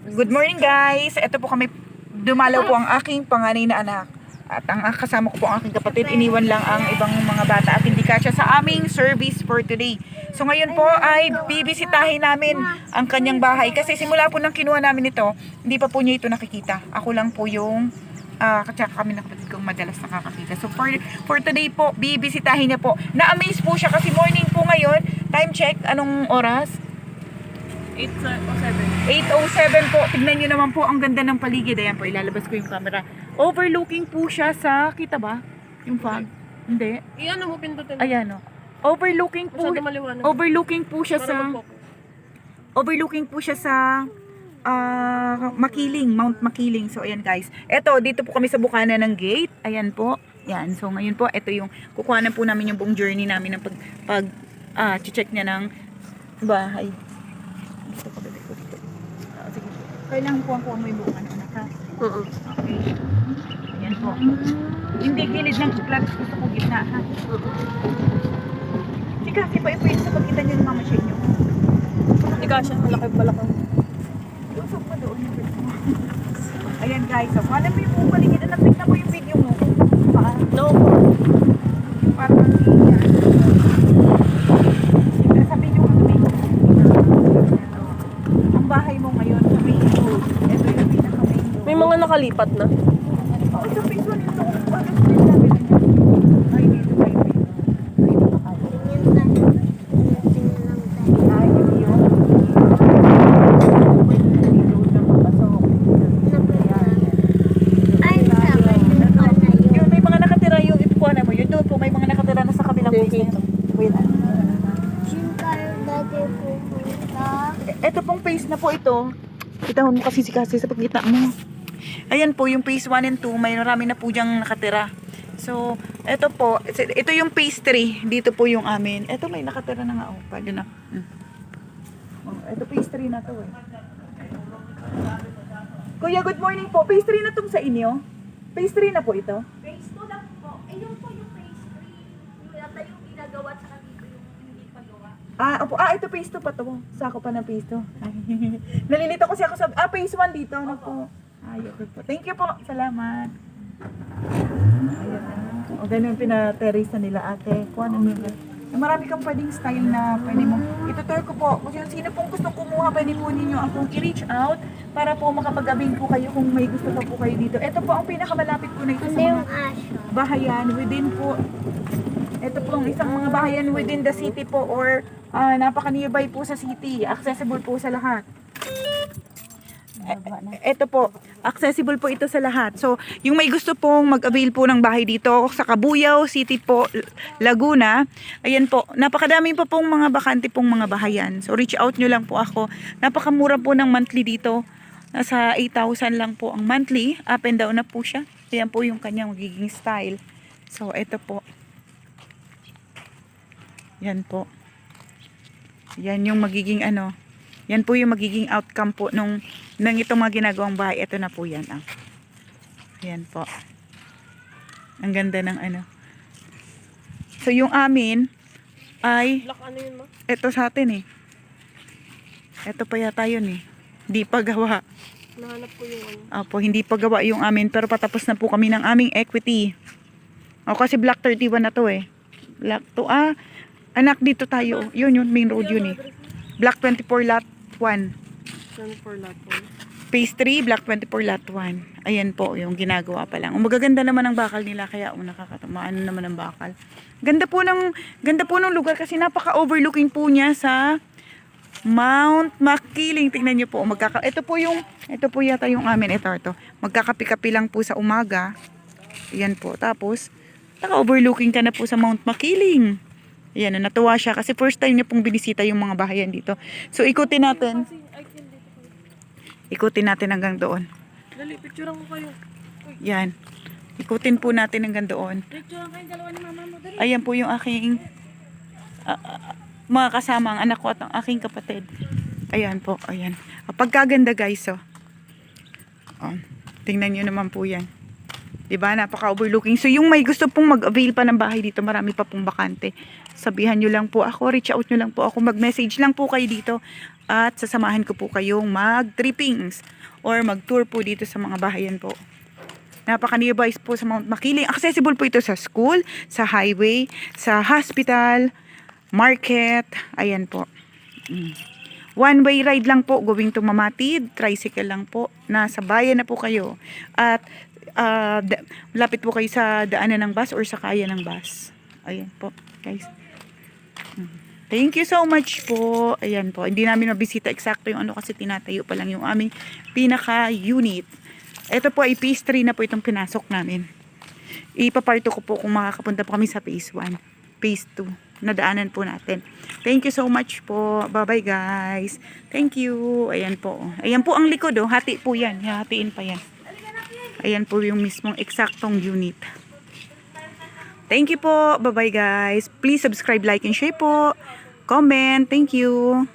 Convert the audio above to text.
Good morning guys! Ito po kami, dumalaw po ang aking panganay na anak. At ang kasama ko po ang aking kapatid, iniwan lang ang ibang mga bata at hindi kasya sa aming service for today. So ngayon po ay bibisitahin namin ang kanyang bahay. Kasi simula po nang kinuha namin ito, hindi pa po niya ito nakikita. Ako lang po yung uh, kami ng kapatid kong madalas nakakakita. So for, for today po, bibisitahin niya po. Na-amaze po siya kasi morning po ngayon. Time check, anong oras? 807. 807 po. Tignan nyo naman po ang ganda ng paligid. Ayan po, ilalabas ko yung camera. Overlooking po siya sa, kita ba? Yung fog? Hindi. Iyan mo pindutin. Ayan o. Overlooking po, Masyado maliwanag. overlooking po siya sa, mag-focus. overlooking po siya sa ah, Makiling, Mount Makiling. So, ayan guys. Eto, dito po kami sa bukana ng gate. Ayan po. Yan. So, ngayon po, ito yung, kukuha na po namin yung buong journey namin ng pag, pag, ah, check niya ng bahay. Gusto ko bebe ko dito. Ah, sige po. Kailangan po ang mo yung buong ano, anak ha? Oo. Okay. Ayan po. Hindi gilid ng flat. Gusto ko gitna ha? Si kasi pa ipo yun sa pagkita niyo ng mama siya niyo. Ikaw siya, malaki balakang. Usok pa doon. Ayan guys, so hanap mo yung buong paligid. Anak, tignan mo yung video mo. Pa, No. yung parang yan. Yung sa video mo may Ang bahay mo ngayon sa main road. Ito yung pinaka main road. May mga nakalipat na. Oo, sa phase 1 ito. E- Ito pong phase na po ito. Kitahon mo kasi si Kasi sa pagkita mo. Ayan po, yung phase 1 and 2, may marami na po diyang nakatira. So, ito po, ito yung phase 3. Dito po yung amin. Ito may nakatira na nga. Oh, pwede na. Hmm. Oh, ito phase 3 na to eh. Kuya, good morning po. Phase 3 na tong sa inyo. Phase 3 na po ito. Phase 2 lang po. Eh, yun po yung phase 3. Yung yata yung ginagawa at saka dito yung hindi pa gawa. Ah, opo. Ah, ito phase 2 pa to. Sako pa ng phase 2. Nalilito kasi ako sa... Ah, phase 1 dito. Ano po? Ay, okay po. Thank you po. Salamat. Ayan. O, ganun pina-terrace na nila ate. Kuha na nila. Marami kang pwedeng style na pwede mo. Itutur ko po. Kung sino, pong gustong kumuha, pwede po ninyo akong i-reach out para po makapag-abing po kayo kung may gusto pa po kayo dito. Ito po ang pinakamalapit po na ito sa mga bahayan within po ito po ang isang mga bahayan within the city po or ah, napaka-nearby po sa city. Accessible po sa lahat. E- Ito po, accessible po ito sa lahat. So, yung may gusto pong mag-avail po ng bahay dito sa Cabuyao City po, Laguna, ayan po, napakadami pa pong mga bakante pong mga bahayan. So, reach out nyo lang po ako. Napakamura po ng monthly dito. Nasa 8,000 lang po ang monthly. Up and down na po siya. Ayan po yung kanyang magiging style. So, ito po. Yan po. Yan yung magiging ano. Yan po yung magiging outcome po nung nang itong mga ginagawang bahay. Ito na po yan. Ah. Yan po. Ang ganda ng ano. So yung amin ay Black ano yun ma? ito sa atin eh. Ito pa yata yun eh. Hindi pa gawa. Nahanap ko yung ano. Opo, hindi pa gawa yung amin pero patapos na po kami ng aming equity. O kasi block 31 na to eh. Block 2 ah. Anak dito tayo. Yun yun, main road yun eh. Block 24 lot 1. Saan for lot one? Phase 3, Block 24 lot 1. Ayan po, yung ginagawa pa lang. Ang magaganda naman ang bakal nila kaya um, nakakatamaan naman ang bakal. Ganda po ng ganda po ng lugar kasi napaka-overlooking po niya sa Mount Makiling. Tingnan niyo po, magkaka Ito po yung ito po yata yung amin ito ito. Magkakapi-kapi lang po sa umaga. Ayan po. Tapos naka-overlooking ka na po sa Mount Makiling. Ayan, na natuwa siya kasi first time niya pong binisita yung mga bahayan dito. So ikutin natin. Kasi, I can dito ko. Ikutin natin hanggang doon. Dali, picturean ko kayo. Yan. Ikutin po natin hanggang doon. Picturean kayo dalawa ni mama mo. Dali. Ayan po yung aking ah, mga kasama, ang anak ko at ang aking kapatid. Ayan po, ayan. Pagkaganda guys, oh. oh. Tingnan nyo naman po yan. 'Di ba? Napaka-overlooking. So yung may gusto pong mag-avail pa ng bahay dito, marami pa pong bakante. Sabihan nyo lang po ako, reach out nyo lang po ako, mag-message lang po kayo dito at sasamahan ko po kayong mag-trippings or mag-tour po dito sa mga bahayan po. Napaka-nearby po sa Mount Makiling. Accessible po ito sa school, sa highway, sa hospital, market. Ayan po. Mm. One way ride lang po going to Mamatid, tricycle lang po. Nasa bayan na po kayo. At ah, da- malapit po kayo sa daanan ng bus or sa kaya ng bus. Ayan po, guys. Mm. Thank you so much po. Ayan po. Hindi namin mabisita eksakto yung ano kasi tinatayo pa lang yung aming pinaka-unit. Ito po ay phase 3 na po itong pinasok namin. Ipaparto ko po kung makakapunta po kami sa phase 1. Phase 2. Nadaanan po natin. Thank you so much po. Bye-bye guys. Thank you. Ayan po. Ayan po ang likod oh. Hati po yan. Hatiin pa yan. Ayan po yung mismong eksaktong unit. Thank you po. Bye-bye guys. Please subscribe, like, and share po. Comment. Thank you.